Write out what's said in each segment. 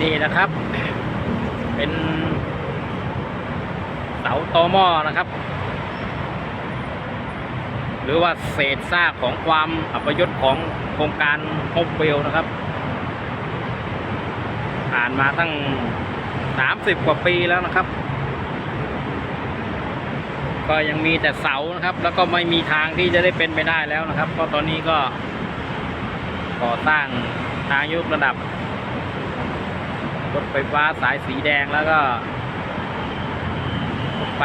นี่นะครับ เป็น เสาตอหม้อนะครับ หรือว่าเศษซากของความอัปยศของโครงการโฮมเวลนะครับ ผ่านมาตั้งสามสิบกว่าปีแล้วนะครับ ก็ยังมีแต่เสานะครับ แล้วก็ไม่มีทางที่จะได้เป็นไปได้แล้วนะครับ เพราะตอนนี้ก็ก่อสร้างทางยกระดับ รถไฟฟ้าสายสีแดงแล้วก็ไฟ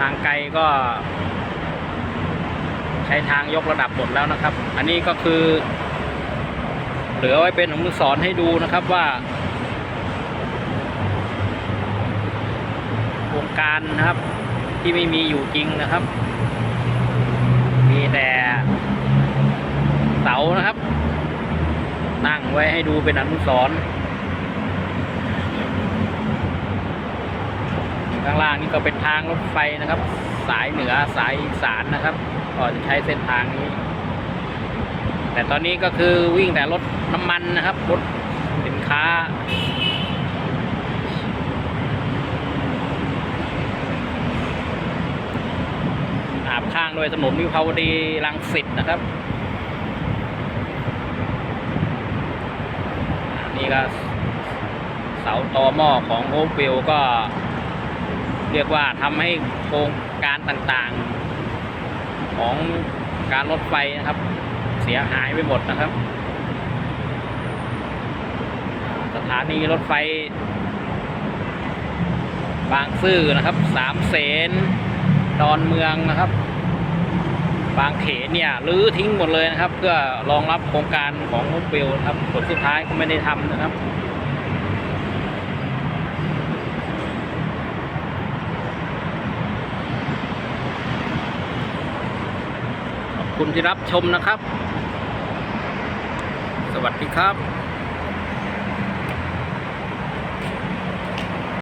ทางไกลก็ ใช้ทางยกระดับหมดแล้วนะครับ อันนี้ก็คือ เหลือไว้เป็นอนุสรณ์ให้ดูนะครับว่าโครงการนะครับ ที่ไม่มีอยู่จริงนะครับ มีแต่เสานะครับตั้งไว้ให้ดูเป็นอนุสรณ์ ข้างล่างนี่ก็เป็นทางรถไฟนะครับ สายเหนือสายอีสานนะครับก็จะใช้เส้นทางนี้ แต่ตอนนี้ก็คือวิ่งแต่รถน้ำมันนะครับรถสินค้าอาบข้างโดยถนนวิภาวดีรังสิตนะครับ นี่ก็เสาตอหม้อของโฮมวิลก็ เรียกว่าทำให้โครงการต่างๆ ของการรถไฟนะครับ เสียหายไปหมดนะครับ สถานีรถไฟ บางซื่อนะครับ สามเสนดอนเมืองนะครับ บางเขนเนี่ยรื้อทิ้งหมดเลยนะครับ เพื่อรองรับโครงการของโมบิลนะครับผลสุดท้ายก็ไม่ได้ทำนะครับ คุณที่รับชมนะครับ สวัสดีครับ